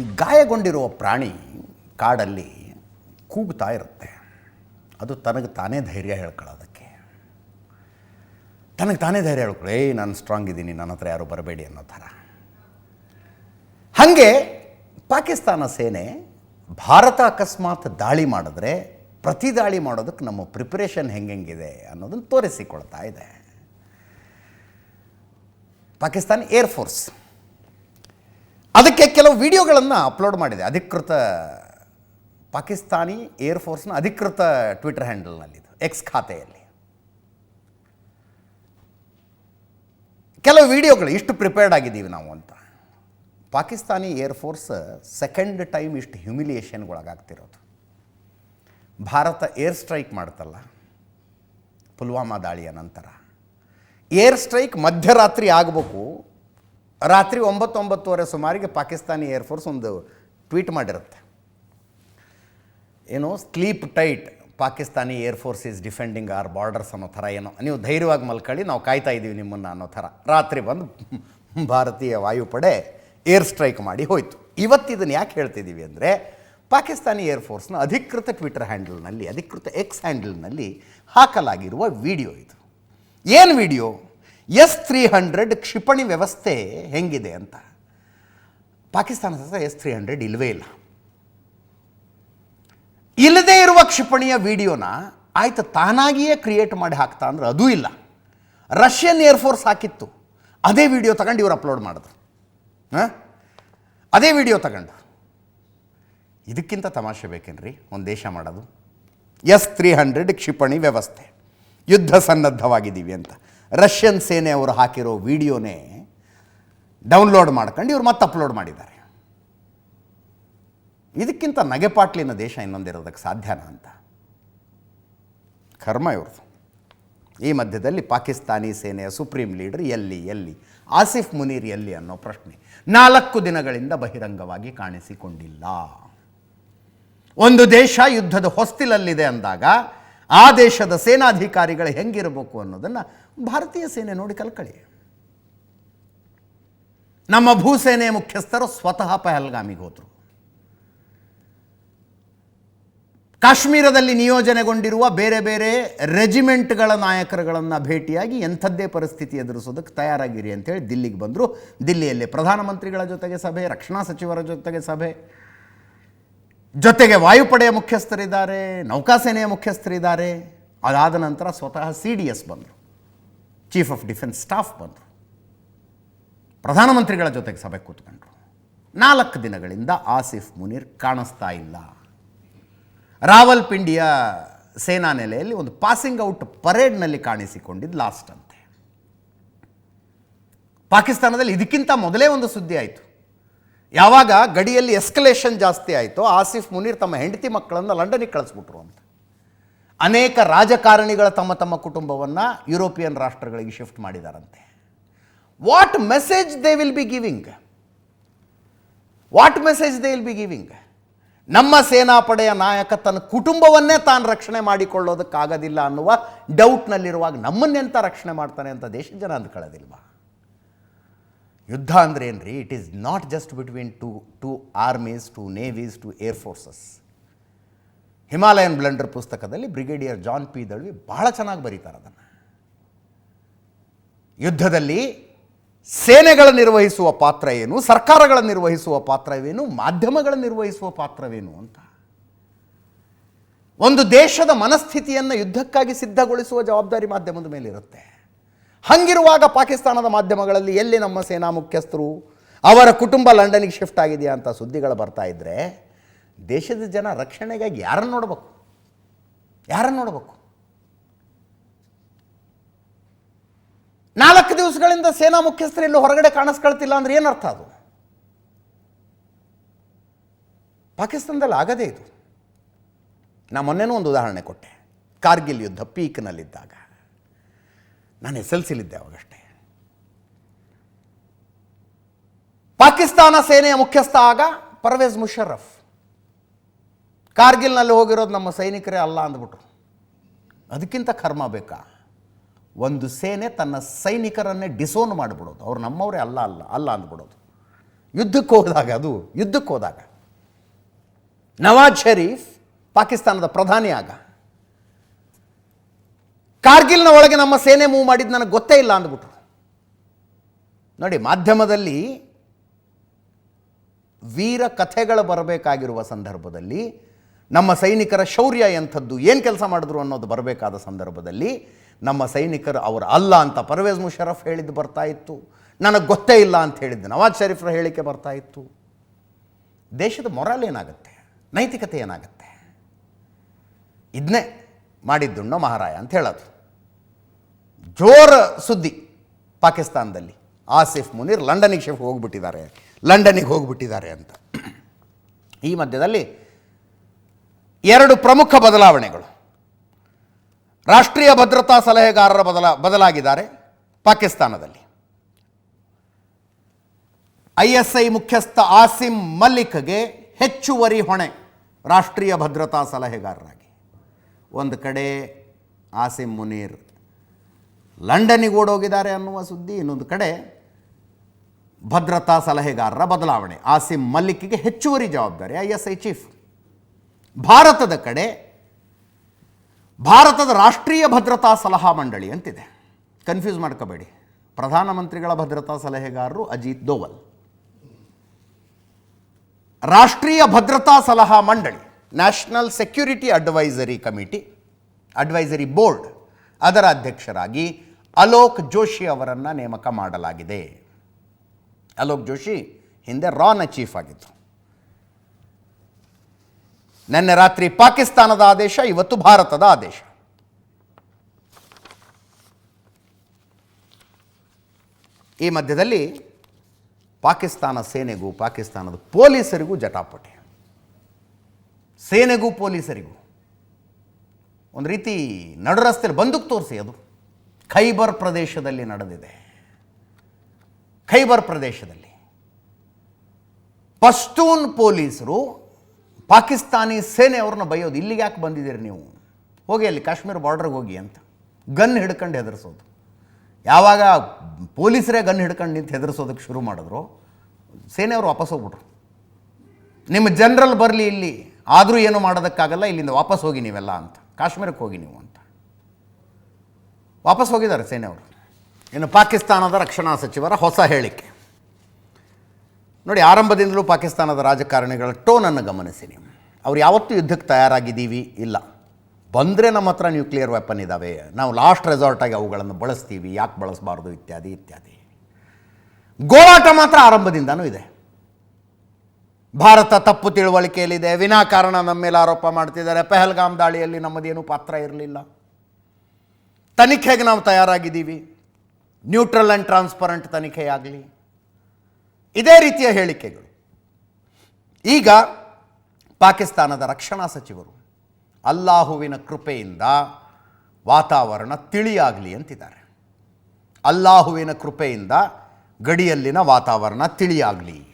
ಈ ಗಾಯಗೊಂಡಿರುವ ಪ್ರಾಣಿ ಕಾಡಲ್ಲಿ ಕೂಗ್ತಾ ಇರುತ್ತೆ. ಅದು ತನಗೆ ತಾನೇ ಧೈರ್ಯ ಹೇಳ್ಕೊಳ್ಳೋದಕ್ಕೆ ತನಗೆ ತಾನೇ ಧೈರ್ಯ ಹೇಳ್ಕೊಳ್ಳಿ ಏಯ್, ನಾನು ಸ್ಟ್ರಾಂಗ್ ಇದ್ದೀನಿ, ನನ್ನ ಹತ್ರ ಯಾರು ಬರಬೇಡಿ ಅನ್ನೋ ಥರ. ಹಾಗೆ ಪಾಕಿಸ್ತಾನ ಸೇನೆ ಭಾರತ ಅಕಸ್ಮಾತ್ ದಾಳಿ ಮಾಡಿದ್ರೆ ಪ್ರತಿ ದಾಳಿ ಮಾಡೋದಕ್ಕೆ ನಮ್ಮ ಪ್ರಿಪ್ರೇಷನ್ ಹೆಂಗೆಂಗಿದೆ ಅನ್ನೋದನ್ನು ತೋರಿಸಿಕೊಳ್ತಾ ಇದೆ. ಪಾಕಿಸ್ತಾನ ಏರ್ಫೋರ್ಸ್ ಅದಕ್ಕೆ ಕೆಲವು ವಿಡಿಯೋಗಳನ್ನು ಅಪ್ಲೋಡ್ ಮಾಡಿದೆ. ಅಧಿಕೃತ ಪಾಕಿಸ್ತಾನಿ ಏರ್ಫೋರ್ಸ್ನ ಅಧಿಕೃತ ಟ್ವಿಟರ್ ಹ್ಯಾಂಡಲ್ನಲ್ಲಿದ್ದು ಎಕ್ಸ್ ಖಾತೆಯಲ್ಲಿ. ಕೆಲವು ವಿಡಿಯೋಗಳು ಇಷ್ಟು ಪ್ರಿಪೇರ್ಡ್ ಆಗಿದ್ದೀವಿ ನಾವು ಅಂತ. ಪಾಕಿಸ್ತಾನಿ ಏರ್ಫೋರ್ಸ್ ಸೆಕೆಂಡ್ ಟೈಮ್ ಇಷ್ಟು ಹ್ಯುಮಿಲಿಯೇಷನ್ಗೊಳಗಾಗ್ತಿರೋದು. ಭಾರತ ಏರ್ ಸ್ಟ್ರೈಕ್ ಮಾಡ್ತಲ್ಲ, ಪುಲ್ವಾಮಾ ದಾಳಿಯ ನಂತರ. ಏರ್ ಸ್ಟ್ರೈಕ್ ಮಧ್ಯರಾತ್ರಿ ಆಗಬೇಕು ರಾತ್ರಿ ಒಂಬತ್ತೊಂಬತ್ತುವರೆ ಸುಮಾರಿಗೆ ಪಾಕಿಸ್ತಾನಿ ಏರ್ಫೋರ್ಸ್ ಒಂದು ಟ್ವೀಟ್ ಮಾಡಿರುತ್ತೆ. ಏನು sleep tight Pakistani air force is defending our borders ಅನ್ನೋ ಥರ ಏನೋ. ನೀವು ಧೈರ್ಯವಾಗಿ ಮಲ್ಕೊಳ್ಳಿ, ನಾವು ಕಾಯ್ತಾ ಇದ್ದೀವಿ ನಿಮ್ಮನ್ನು ಅನ್ನೋ ಥರ. ರಾತ್ರಿ ಬಂದು ಭಾರತೀಯ ವಾಯುಪಡೆ ಏರ್ ಸ್ಟ್ರೈಕ್ ಮಾಡಿ ಹೋಯಿತು. ಇವತ್ತು ಇದನ್ನು ಯಾಕೆ ಹೇಳ್ತಿದ್ದೀವಿ ಅಂದರೆ, ಪಾಕಿಸ್ತಾನಿ ಏರ್ಫೋರ್ಸ್ನ ಅಧಿಕೃತ ಟ್ವಿಟರ್ ಹ್ಯಾಂಡಲ್ನಲ್ಲಿ ಅಧಿಕೃತ ಎಕ್ಸ್ ಹ್ಯಾಂಡಲ್ನಲ್ಲಿ ಹಾಕಲಾಗಿರುವ ವಿಡಿಯೋ ಇದು. ಏನು ವಿಡಿಯೋ? ಎಸ್ ತ್ರೀ ಹಂಡ್ರೆಡ್ ಕ್ಷಿಪಣಿ ವ್ಯವಸ್ಥೆ ಹೆಂಗಿದೆ ಅಂತ? ಪಾಕಿಸ್ತಾನದ ಹತ್ರ ಎಸ್ ತ್ರೀ ಹಂಡ್ರೆಡ್ ಇಲ್ಲವೇ ಇಲ್ಲ. ಇಲ್ಲದೇ ಇರುವ ಕ್ಷಿಪಣಿಯ ವಿಡಿಯೋನ ಆಯ್ತು ತಾನಾಗಿಯೇ ಕ್ರಿಯೇಟ್ ಮಾಡಿ ಹಾಕ್ತಾ ಅಂದ್ರೆ ಅದೂ ಇಲ್ಲ. ರಷ್ಯನ್ ಏರ್ಫೋರ್ಸ್ ಹಾಕಿತ್ತು. ಅದೇ ವಿಡಿಯೋ ತಗೊಂಡು ಇವರು ಅಪ್ಲೋಡ್ ಮಾಡಿದ್ರು. ಅದೇ ವಿಡಿಯೋ ತಗೊಂಡು. ಇದಕ್ಕಿಂತ ತಮಾಷೆ ಬೇಕೇನ್ರಿ? ಒಂದು ದೇಶ ಮಾಡೋದು. ಎಸ್ ತ್ರೀ ಹಂಡ್ರೆಡ್ ಕ್ಷಿಪಣಿ ವ್ಯವಸ್ಥೆ. ಯುದ್ಧ ಸನ್ನದ್ಧವಾಗಿದ್ದೀವಿ ಅಂತ. ರಷ್ಯನ್ ಸೇನೆ ಅವರು ಹಾಕಿರೋ ವಿಡಿಯೋನೇ ಡೌನ್ಲೋಡ್ ಮಾಡ್ಕೊಂಡು ಇವ್ರು ಮತ್ತೆ ಅಪ್ಲೋಡ್ ಮಾಡಿದ್ದಾರೆ. ಇದಕ್ಕಿಂತ ನಗೆಪಾಟ್ಲಿನ ದೇಶ ಇನ್ನೊಂದಿರೋದಕ್ಕೆ ಸಾಧ್ಯನಾ ಅಂತ? ಕರ್ಮ ಇವ್ರದ್ದು. ಈ ಮಧ್ಯದಲ್ಲಿ ಪಾಕಿಸ್ತಾನಿ ಸೇನೆಯ ಸುಪ್ರೀಂ ಲೀಡರ್ ಎಲ್ಲಿ ಎಲ್ಲಿ, ಆಸಿಫ್ ಮುನೀರ್ ಎಲ್ಲಿ ಅನ್ನೋ ಪ್ರಶ್ನೆ ನಾಲ್ಕು ದಿನಗಳಿಂದ ಬಹಿರಂಗವಾಗಿ ಕಾಣಿಸಿಕೊಂಡಿಲ್ಲ. ಒಂದು ದೇಶ ಯುದ್ಧದ ಹೊಸ್ತಿಲಲ್ಲಿದೆ ಅಂದಾಗ ಆ ದೇಶದ ಸೇನಾಧಿಕಾರಿಗಳು ಹೆಂಗಿರಬೇಕು ಅನ್ನೋದನ್ನು ಭಾರತೀಯ ಸೇನೆ ನೋಡಿ ಕಲ್ಕಳಿ. ನಮ್ಮ ಭೂಸೇನೆ ಮುಖ್ಯಸ್ಥರು ಸ್ವತಃ ಪಹಲ್ಗಾಮಿಗೆ ಹೋದರು. ಕಾಶ್ಮೀರದಲ್ಲಿ ನಿಯೋಜನೆಗೊಂಡಿರುವ ಬೇರೆ ಬೇರೆ ರೆಜಿಮೆಂಟ್ಗಳ ನಾಯಕರುಗಳನ್ನು ಭೇಟಿಯಾಗಿ ಎಂಥದ್ದೇ ಪರಿಸ್ಥಿತಿ ಎದುರಿಸೋದಕ್ಕೆ ತಯಾರಾಗಿರಿ ಅಂತೇಳಿ ದಿಲ್ಲಿಗೆ ಬಂದರು. ದಿಲ್ಲಿಯಲ್ಲಿ ಪ್ರಧಾನಮಂತ್ರಿಗಳ ಜೊತೆಗೆ ಸಭೆ, ರಕ್ಷಣಾ ಸಚಿವರ ಜೊತೆಗೆ ಸಭೆ ಜೊತೆಗೆ ವಾಯುಪಡೆಯ ಮುಖ್ಯಸ್ಥರಿದ್ದಾರೆ, ನೌಕಾಸೇನೆಯ ಮುಖ್ಯಸ್ಥರಿದ್ದಾರೆ. ಅದಾದ ನಂತರ ಸ್ವತಃ ಸಿ ಡಿ ಎಸ್ ಬಂದರು, ಚೀಫ್ ಆಫ್ ಡಿಫೆನ್ಸ್ ಸ್ಟಾಫ್ ಬಂದರು. ಪ್ರಧಾನಮಂತ್ರಿಗಳ ಜೊತೆಗೆ ಸಭೆ ಕೂತ್ಕೊಂಡ್ರು. ನಾಲ್ಕು ದಿನಗಳಿಂದ ಆಸಿಫ್ ಮುನೀರ್ ಕಾಣಿಸ್ತಾ ಇಲ್ಲ. ರಾವಲ್ಪಿಂಡಿಯ ಸೇನಾ ನೆಲೆಯಲ್ಲಿ ಒಂದು ಪಾಸಿಂಗ್ ಔಟ್ ಪರೇಡ್ನಲ್ಲಿ ಕಾಣಿಸಿಕೊಂಡಿದ್ದು ಲಾಸ್ಟ್ ಅಂತೆ. ಪಾಕಿಸ್ತಾನದಲ್ಲಿ ಇದಕ್ಕಿಂತ ಮೊದಲೇ ಒಂದು ಸುದ್ದಿ ಆಯಿತು. ಯಾವಾಗ ಗಡಿಯಲ್ಲಿ ಎಸ್ಕಲೇಷನ್ ಜಾಸ್ತಿ ಆಯಿತು ಆಸಿಫ್ ಮುನೀರ್ ತಮ್ಮ ಹೆಂಡತಿ ಮಕ್ಕಳನ್ನು ಲಂಡನಿಗೆ ಕಳಿಸ್ಬಿಟ್ರು ಅಂತ. ಅನೇಕ ರಾಜಕಾರಣಿಗಳ ತಮ್ಮ ತಮ್ಮ ಕುಟುಂಬವನ್ನು ಯುರೋಪಿಯನ್ ರಾಷ್ಟ್ರಗಳಿಗೆ shift ಮಾಡಿದಾರಂತೆ. What message they will be giving what message they will be giving ನಮ್ಮ ಸೇನಾಪಡೆಯ ನಾಯಕ ತನ್ನ ಕುಟುಂಬವನ್ನೇ ತಾನು ರಕ್ಷಣೆ ಮಾಡಿಕೊಳ್ಳೋದಕ್ಕಾಗೋದಿಲ್ಲ ಅನ್ನುವ ಡೌಟ್ನಲ್ಲಿರುವಾಗ ನಮ್ಮನ್ನೆಂತ ರಕ್ಷಣೆ ಮಾಡ್ತಾನೆ ಅಂತ ದೇಶದ ಜನ ಅಂದ್ಕೊಳ್ಳೋದಿಲ್ವಾ ಯುದ್ಧ ಅಂದರೆ ಏನು ರೀ it is not just between two two armies two navies two air forces Himalayan blunder ಪುಸ್ತಕದಲ್ಲಿ ಬ್ರಿಗೇಡಿಯರ್ ಜಾನ್ ಪಿ ದಳ್ವಿ ಬಹಳ ಚೆನ್ನಾಗಿ ಬರೀತಾರೆ ಅದನ್ನು. ಯುದ್ಧದಲ್ಲಿ ಸೇನೆಗಳ ನಿರ್ವಹಿಸುವ ಪಾತ್ರ ಏನು? ಸರ್ಕಾರಗಳ ನಿರ್ವಹಿಸುವ ಪಾತ್ರವೇನು? ಮಾಧ್ಯಮಗಳ ನಿರ್ವಹಿಸುವ ಪಾತ್ರವೇನು ಅಂತ. ಒಂದು ದೇಶದ ಮನಸ್ಥಿತಿಯನ್ನು ಯುದ್ಧಕ್ಕಾಗಿ ಸಿದ್ಧಗೊಳಿಸುವ ಜವಾಬ್ದಾರಿ ಮಾಧ್ಯಮದ ಮೇಲೆ ಇರುತ್ತೆ ಹಂಗಿರುವಾಗ ಪಾಕಿಸ್ತಾನದ ಮಾಧ್ಯಮಗಳಲ್ಲಿ ಎಲ್ಲಿ ನಮ್ಮ ಸೇನಾ ಮುಖ್ಯಸ್ಥರು, ಅವರ ಕುಟುಂಬ ಲಂಡನಿಗೆ ಶಿಫ್ಟ್ ಆಗಿದೆಯಾ ಅಂತ ಸುದ್ದಿಗಳು ಬರ್ತಾ ಇದ್ದರೆ ದೇಶದ ಜನ ರಕ್ಷಣೆಗಾಗಿ ಯಾರನ್ನು ನೋಡಬೇಕು? ಯಾರನ್ನು ನೋಡಬೇಕು? ನಾಲ್ಕು ದಿವಸಗಳಿಂದ ಸೇನಾ ಮುಖ್ಯಸ್ಥರು ಎಲ್ಲೂ ಹೊರಗಡೆ ಕಾಣಿಸ್ಕೊಳ್ತಿಲ್ಲ ಅಂದ್ರೆ ಏನರ್ಥ ಅದು? ಪಾಕಿಸ್ತಾನದಲ್ಲಿ ಆಗದೇ ಇದು. ನಾ ಮೊನ್ನೆನೂ ಒಂದು ಉದಾಹರಣೆ ಕೊಟ್ಟೆ. ಕಾರ್ಗಿಲ್ ಯುದ್ಧ ಪೀಕ್ನಲ್ಲಿದ್ದಾಗ ನಾನು ಎಸ್ ಎಲ್ ಸಿಲಿದ್ದೆ ಅವಾಗಷ್ಟೇ ಪಾಕಿಸ್ತಾನ ಸೇನೆಯ ಮುಖ್ಯಸ್ಥ ಆಗ ಪರ್ವೇಜ್ ಮುಷರಫ್. ಕಾರ್ಗಿಲ್ನಲ್ಲಿ ಹೋಗಿರೋದು ನಮ್ಮ ಸೈನಿಕರೇ ಅಲ್ಲ ಅಂದ್ಬಿಟ್ರು ಅದಕ್ಕಿಂತ ಕರ್ಮ ಬೇಕಾ? ಒಂದು ಸೇನೆ ತನ್ನ ಸೈನಿಕರನ್ನೇ ಡಿಸೋನ್ ಮಾಡಿಬಿಡೋದು. ಅವ್ರು ನಮ್ಮವರೇ ಅಲ್ಲ ಅಲ್ಲ ಅಲ್ಲ ಅಂದ್ಬಿಡೋದು. ಯುದ್ಧಕ್ಕೆ ಹೋದಾಗ ಅದು, ಯುದ್ಧಕ್ಕೆ ಹೋದಾಗ ನವಾಜ್ ಷರೀಫ್ ಪಾಕಿಸ್ತಾನದ ಪ್ರಧಾನಿ ಆಗ. ಕಾರ್ಗಿಲ್ನ ಒಳಗೆ ನಮ್ಮ ಸೇನೆ ಮೂವ್ ಮಾಡಿದ್ದು ನನಗೆ ಗೊತ್ತೇ ಇಲ್ಲ ಅಂದ್ಬಿಟ್ರು. ನೋಡಿ, ಮಾಧ್ಯಮದಲ್ಲಿ ವೀರ ಕಥೆಗಳು ಬರಬೇಕಾಗಿರುವ ಸಂದರ್ಭದಲ್ಲಿ, ನಮ್ಮ ಸೈನಿಕರ ಶೌರ್ಯ ಎಂಥದ್ದು, ಏನು ಕೆಲಸ ಮಾಡಿದ್ರು ಅನ್ನೋದು ಬರಬೇಕಾದ ಸಂದರ್ಭದಲ್ಲಿ, ನಮ್ಮ ಸೈನಿಕರು ಅವರು ಅಲ್ಲ ಅಂತ ಪರ್ವೇಜ್ ಮುಷರಫ್ ಹೇಳಿದ್ದು ಬರ್ತಾ ಇತ್ತು. ನನಗೆ ಗೊತ್ತೇ ಇಲ್ಲ ಅಂತ ಹೇಳಿದ್ದು ನವಾಜ್ ಶರೀಫ್ರ ಹೇಳಿಕೆ ಬರ್ತಾ ಇತ್ತು. ದೇಶದ ಮೊರಲ್ ಏನಾಗುತ್ತೆ? ನೈತಿಕತೆ ಏನಾಗುತ್ತೆ? ಇದನ್ನೇ ಮಾಡಿದ್ದುಣ್ಣ ಮಹಾರಾಯ ಅಂತ ಹೇಳೋದು. ಜೋರ ಸುದ್ದಿ ಪಾಕಿಸ್ತಾನದಲ್ಲಿ ಆಸಿಫ್ ಮುನೀರ್ ಲಂಡನಿಗೆ ಶಿಫ್ಟ್ ಹೋಗ್ಬಿಟ್ಟಿದ್ದಾರೆ. ಲಂಡನಿಗೆ ಹೋಗ್ಬಿಟ್ಟಿದ್ದಾರೆ ಅಂತ. ಈ ಮಧ್ಯದಲ್ಲಿ ಎರಡು ಪ್ರಮುಖ ಬದಲಾವಣೆಗಳು. ರಾಷ್ಟ್ರೀಯ ಭದ್ರತಾ ಸಲಹೆಗಾರರ ಬದಲ, ಬದಲಾಗಿದ್ದಾರೆ ಪಾಕಿಸ್ತಾನದಲ್ಲಿ. ಐ ಐ ಮುಖ್ಯಸ್ಥ ಆಸಿಮ್ ಮಲ್ಲಿಕ್ಗೆ ಹೆಚ್ಚುವರಿ ಹೊಣೆ ರಾಷ್ಟ್ರೀಯ ಭದ್ರತಾ ಸಲಹೆಗಾರರಾಗಿ. ಒಂದು ಕಡೆ ಆಸಿಮ್ ಮುನೀರ್ ಲಂಡನಿಗೆ ಓಡೋಗಿದ್ದಾರೆ ಅನ್ನುವ ಸುದ್ದಿ ಇನ್ನೊಂದು ಕಡೆ. ಭದ್ರತಾ ಸಲಹೆಗಾರರ ಬದಲಾವಣೆ. ಆಸಿಮ್ ಮಲ್ಲಿಕ್ಗೆ ಹೆಚ್ಚುವರಿ ಜವಾಬ್ದಾರಿ ಐ ಎಸ್ ಐ ಚೀಫ್. ಭಾರತದ ಕಡೆ ಭಾರತದ ರಾಷ್ಟ್ರೀಯ ಭದ್ರತಾ ಸಲಹಾ ಮಂಡಳಿ ಅಂತಿದೆ. ಕನ್ಫ್ಯೂಸ್ ಮಾಡ್ಕೋಬೇಡಿ. ಪ್ರಧಾನಮಂತ್ರಿಗಳ ಭದ್ರತಾ ಸಲಹೆಗಾರರು ಅಜಿತ್ ದೋವಲ್. ರಾಷ್ಟ್ರೀಯ ಭದ್ರತಾ ಸಲಹಾ ಮಂಡಳಿ, national security advisory committee, advisory board ಅದರ ಅಧ್ಯಕ್ಷರಾಗಿ ಅಲೋಕ್ ಜೋಶಿ ಅವರನ್ನು ನೇಮಕ ಮಾಡಲಾಗಿದೆ. ಅಲೋಕ್ ಜೋಶಿ ಹಿಂದೆ ರಾನ ಚೀಫ್ ಆಗಿತ್ತು ನಿನ್ನೆ ರಾತ್ರಿ ಪಾಕಿಸ್ತಾನದ ಆದೇಶ, ಇವತ್ತು ಭಾರತದ ಆದೇಶ. ಈ ಮಧ್ಯದಲ್ಲಿ ಪಾಕಿಸ್ತಾನ ಸೇನೆಗೂ, ಪಾಕಿಸ್ತಾನದ ಪೊಲೀಸರಿಗೂ ಜಟಾಪಟಿ. ಸೇನೆಗೂ ಪೊಲೀಸರಿಗೂ. ಒಂದು ರೀತಿ ನಡು ರಸ್ತೆಯಲ್ಲಿ ಬಂದೂಕು ತೋರಿಸಿ ಅದು. ಖೈಬರ್ ಪ್ರದೇಶದಲ್ಲಿ ನಡೆದಿದೆ. ಖೈಬರ್ ಪ್ರದೇಶದಲ್ಲಿ. ಪಶ್ತೂನ್ ಪೊಲೀಸರು ಪಾಕಿಸ್ತಾನಿ ಸೇನೆ ಅವ್ರನ್ನ ಬೈಯೋದು. ಇಲ್ಲಿಗೆ ಯಾಕೆ ಬಂದಿದ್ದೀರಿ ನೀವು? ಹೋಗಿ ಅಲ್ಲಿ ಕಾಶ್ಮೀರ ಬಾರ್ಡ್ರಿಗೆ ಹೋಗಿ ಅಂತ. ಗನ್ ಹಿಡ್ಕೊಂಡು ಹೆದರಿಸೋದು. ಯಾವಾಗ ಪೊಲೀಸರೇ ಗನ್ ಹಿಡ್ಕೊಂಡು ನಿಂತು ಹೆದರಿಸೋದಕ್ಕೆ ಶುರು ಮಾಡಿದ್ರು ಸೇನೆಯವರು ವಾಪಸ್ ಹೋಗ್ಬಿಟ್ರು. ನಿಮ್ಮ ಜನರಲ್ ಬರಲಿ ಇಲ್ಲಿ. ಆದರೂ ಏನು ಮಾಡೋದಕ್ಕಾಗಲ್ಲ, ಇಲ್ಲಿಂದ ವಾಪಸ್ ಹೋಗಿ ನೀವೆಲ್ಲ ಅಂತ. ಕಾಶ್ಮೀರಕ್ಕೆ ಹೋಗಿ ನೀವು ಅಂತ. ವಾಪಸ್ ಹೋಗಿದ್ದಾರೆ ಸೇನೆಯವರು. ಇನ್ನು ಪಾಕಿಸ್ತಾನದ ರಕ್ಷಣಾ ಸಚಿವರ ಹೊಸ ಹೇಳಿಕೆ. ನೋಡಿ, ಆರಂಭದಿಂದಲೂ ಪಾಕಿಸ್ತಾನದ ರಾಜಕಾರಣಿಗಳ ಟೋನನ್ನು ಗಮನಿಸಿ ನೀವು. ಅವ್ರು ಯಾವತ್ತೂ ಯುದ್ಧಕ್ಕೆ ತಯಾರಾಗಿದ್ದೀವಿ? ಇಲ್ಲ. ಬಂದರೆ ನಮ್ಮ ಹತ್ರ ನ್ಯೂಕ್ಲಿಯರ್ ವೆಪನ್ ಇದ್ದಾವೆ ನಾವು ಲಾಸ್ಟ್ ರೆಸಾರ್ಟಾಗಿ ಅವುಗಳನ್ನು ಬಳಸ್ತೀವಿ. ಯಾಕೆ ಬಳಸಬಾರ್ದು? ಇತ್ಯಾದಿ ಇತ್ಯಾದಿ. ಗೋಳಾಟ ಮಾತ್ರ ಆರಂಭದಿಂದನೂ ಇದೆ. ಭಾರತ ತಪ್ಪು ತಿಳುವಳಿಕೆಯಲ್ಲಿದೆ. ವಿನಾಕಾರಣ ನಮ್ಮ ಮೇಲೆ ಆರೋಪ ಮಾಡ್ತಿದ್ದಾರೆ. ಪೆಹಲ್ಗಾಮ್ ದಾಳಿಯಲ್ಲಿ ನಮ್ಮದೇನು ಪಾತ್ರ ಇರಲಿಲ್ಲ. ತನಿಖೆಗೆ ನಾವು ತಯಾರಾಗಿದ್ದೀವಿ. ನ್ಯೂಟ್ರಲ್ ಆ್ಯಂಡ್ ಟ್ರಾನ್ಸ್ಪರೆಂಟ್ ತನಿಖೆಯಾಗಲಿ. ಇದೇ ರೀತಿಯ ಹೇಳಿಕೆಗಳು. ಈಗ ಪಾಕಿಸ್ತಾನದ ರಕ್ಷಣಾ ಸಚಿವರು ಅಲ್ಲಾಹುವಿನ ಕೃಪೆಯಿಂದ ವಾತಾವರಣ ತಿಳಿಯಾಗಲಿ ಅಂತಿದ್ದಾರೆ. ಅಲ್ಲಾಹುವಿನ ಕೃಪೆಯಿಂದ ಗಡಿಯಲ್ಲಿನ ವಾತಾವರಣ ತಿಳಿಯಾಗಲಿ.